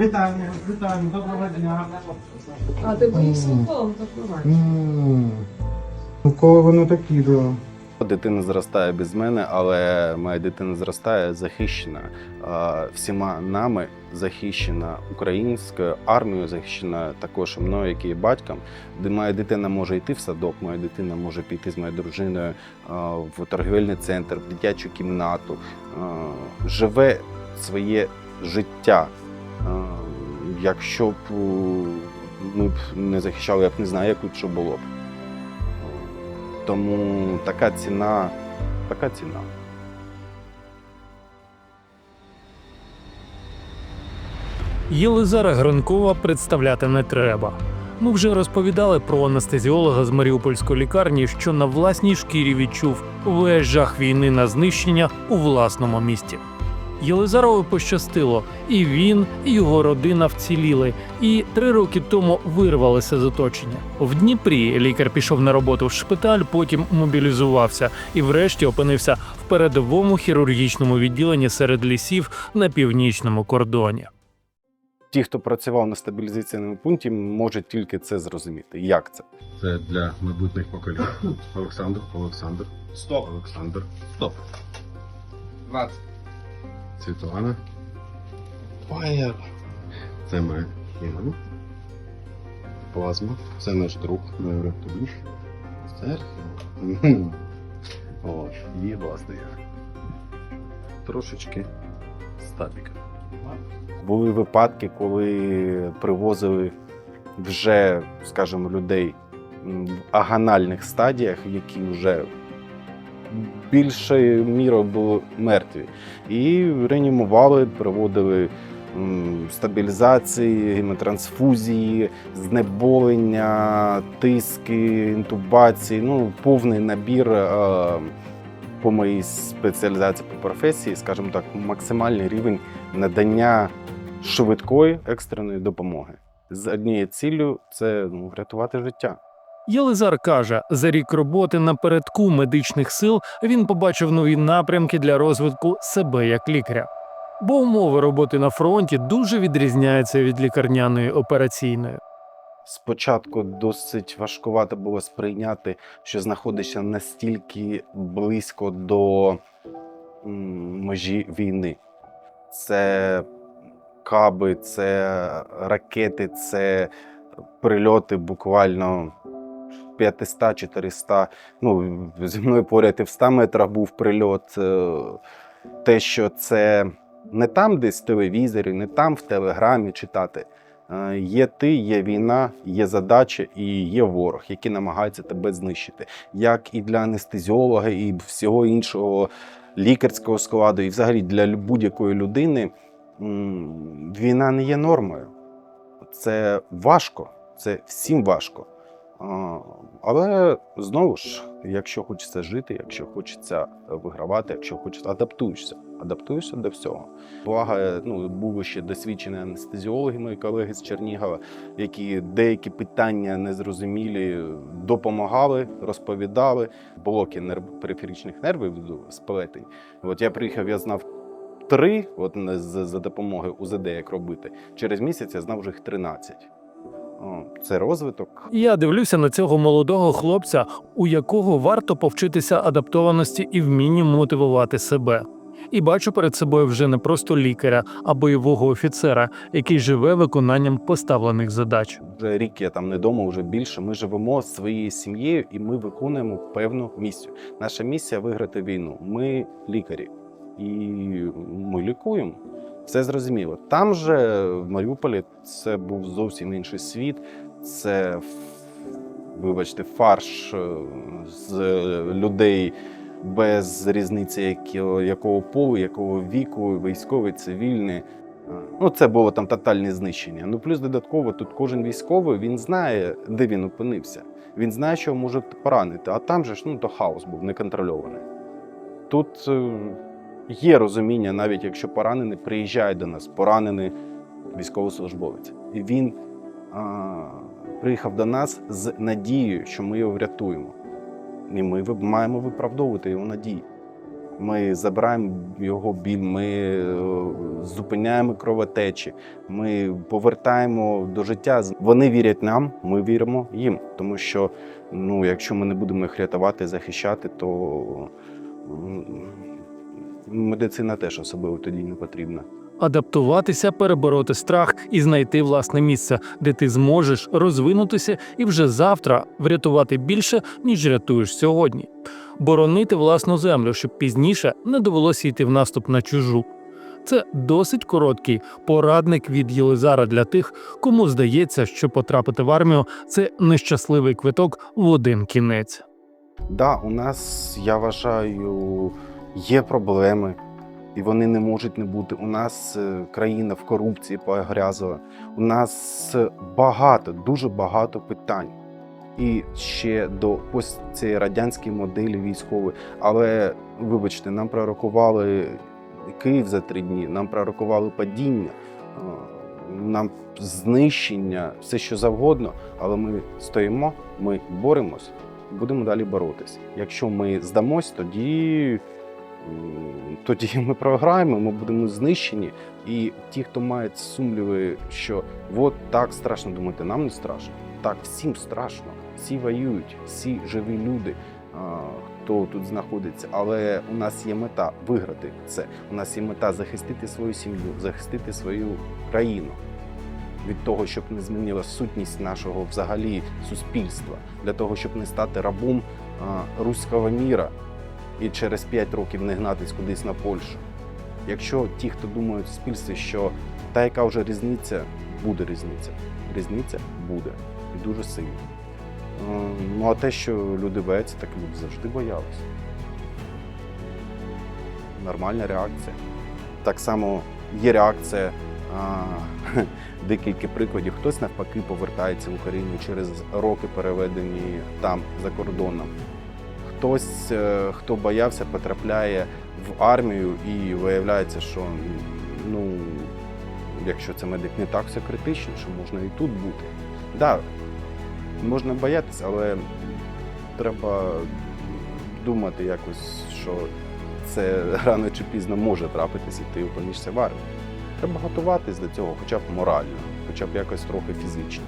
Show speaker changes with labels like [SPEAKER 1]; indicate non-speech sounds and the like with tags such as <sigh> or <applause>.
[SPEAKER 1] Вітаємо, вітаємо, доброго дня.
[SPEAKER 2] А ти боїшся ніколи так буває?
[SPEAKER 1] У кого вони такі, да?
[SPEAKER 3] Дитина зростає без мене, але моя дитина зростає захищена е, всіма нами, захищена українською армією, захищена також мною, який є батьком. Де моя дитина може йти в садок, моя дитина може піти з моєю дружиною е, в торгівельний центр, в дитячу кімнату, е, живе своє життя. Якщо б ми б не захищали, я б не знаю, як що було б. Тому така ціна, така ціна.
[SPEAKER 4] Єлизара Гринкова представляти не треба. Ми вже розповідали про анестезіолога з Маріупольської лікарні, що на власній шкірі відчув весь жах війни на знищення у власному місті. Єлизарову пощастило, і він, і його родина вціліли, і три роки тому вирвалися з оточення. В Дніпрі лікар пішов на роботу в шпиталь, потім мобілізувався і, врешті, опинився в передовому хірургічному відділенні серед лісів на північному кордоні.
[SPEAKER 3] Ті, хто працював на стабілізаційному пункті, можуть тільки це зрозуміти. Як це?
[SPEAKER 5] Це для майбутніх поколінь. Олександр, Олександр,
[SPEAKER 1] Стоп.
[SPEAKER 5] Олександр,
[SPEAKER 1] Стоп. 20.
[SPEAKER 5] Світлана.
[SPEAKER 1] Фаєр.
[SPEAKER 5] Це ми. Іван. Плазма. Це наш друг. Тобі. Серхіо. О, є власне. Трошечки стабіка.
[SPEAKER 3] Були випадки, коли привозили вже, скажімо, людей в агональних стадіях, які вже більшою мірою були мертві. І реанімували, проводили стабілізації, гемотрансфузії, знеболення, тиски, інтубації, ну, повний набір. е, По моїй спеціалізації по професії, скажімо так, максимальний рівень надання швидкої екстреної допомоги з однією ціллю це ну, врятувати життя.
[SPEAKER 4] Єлизар каже, за рік роботи напередку медичних сил він побачив нові напрямки для розвитку себе як лікаря. Бо умови роботи на фронті дуже відрізняються від лікарняної операційної.
[SPEAKER 3] Спочатку досить важкувато було сприйняти, що знаходишся настільки близько до межі війни. Це каби, це ракети, це прильоти буквально 500-400. Ну, зі мною поряд і в 100 метрах був прильот. Е, Те, що це не там, десь в телевізорі, не там в телеграмі читати. Е, Є ти, є війна, є задача і є ворог, який намагається тебе знищити. Як і для анестезіолога, і всього іншого лікарського складу, і взагалі для будь-якої людини війна не є нормою. Це важко, це всім важко. Але знову ж, якщо хочеться жити, якщо хочеться вигравати, якщо хочеться, адаптуєшся. Адаптуєшся до всього. Благо, ну, були ще досвідчені анестезіологи, мої колеги з Чернігова, які деякі питання незрозумілі допомагали, розповідали. Блоки нерв... периферичних нервів спалети. От я приїхав, я знав три, от не- з- за допомогою УЗД, як робити. Через місяць я знав вже їх 13. Це розвиток.
[SPEAKER 4] Я дивлюся на цього молодого хлопця, у якого варто повчитися адаптованості і вмінню мотивувати себе. І бачу перед собою вже не просто лікаря, а бойового офіцера, який живе виконанням поставлених задач.
[SPEAKER 3] Вже рік я там не вдома, вже більше. Ми живемо з своєю сім'єю і ми виконуємо певну місію. Наша місія виграти війну. Ми лікарі і ми лікуємо. Все зрозуміло. Там же в Маріуполі це був зовсім інший світ. Це вибачте, фарш е, з людей без різниці, якого, якого полу, якого віку, військовий, цивільний. Ну, це було там тотальне знищення. Ну плюс додатково тут кожен військовий він знає, де він опинився. Він знає, що може поранити. А там же ж ну то хаос був неконтрольований. Тут е, є розуміння, навіть якщо поранений приїжджає до нас, поранений військовослужбовець, і він а, приїхав до нас з надією, що ми його врятуємо. І ми маємо виправдовувати його надії. Ми забираємо його біль, ми е, зупиняємо кровотечі, ми повертаємо до життя. Вони вірять нам, ми віримо їм. Тому що ну, якщо ми не будемо їх рятувати, захищати, то медицина теж особливо тоді не потрібна.
[SPEAKER 4] адаптуватися, перебороти страх і знайти власне місце, де ти зможеш розвинутися і вже завтра врятувати більше, ніж рятуєш сьогодні. Боронити власну землю, щоб пізніше не довелося йти в наступ на чужу. Це досить короткий порадник від Єлизара для тих, кому здається, що потрапити в армію це нещасливий квиток в один кінець.
[SPEAKER 3] Да, у нас, я вважаю, є проблеми, і вони не можуть не бути. У нас е, країна в корупції погрязла. У нас е, багато, дуже багато питань. І ще до ось цієї радянської моделі військової. Але, вибачте, нам пророкували Київ за три дні, нам пророкували падіння, нам знищення, все що завгодно. Але ми стоїмо, ми боремось будемо далі боротися. Якщо ми здамось, тоді, тоді <laughs> ми програємо, ми будемо знищені. І ті, хто мають сумніви, що от так страшно думати, нам не страшно. Так, всім страшно. Всі воюють, всі живі люди, хто тут знаходиться. Але у нас є мета виграти це. У нас є мета захистити свою сім'ю, захистити свою країну від того, щоб не змінила сутність нашого взагалі суспільства, для того, щоб не стати рабом руського міра і через 5 років не гнатись кудись на Польщу. Якщо ті, хто думають в суспільстві, що та яка вже різниця, буде різниця. Різниця буде і дуже сильно. Е, Ну а те, що люди бояться, так люди завжди боялися. Нормальна реакція. Так само є реакція а, <laughs> декілька прикладів. Хтось навпаки повертається в Україну через роки переведені там за кордоном. Хтось, е, хто боявся, потрапляє в армію і виявляється, що ну, якщо це медик не так все критично, що можна і тут бути. Так, да, можна боятися, але треба думати якось, що це <laughs> рано чи пізно може трапитися, і ти опинишся в армії. Треба готуватись до цього, хоча б морально, хоча б якось трохи фізично.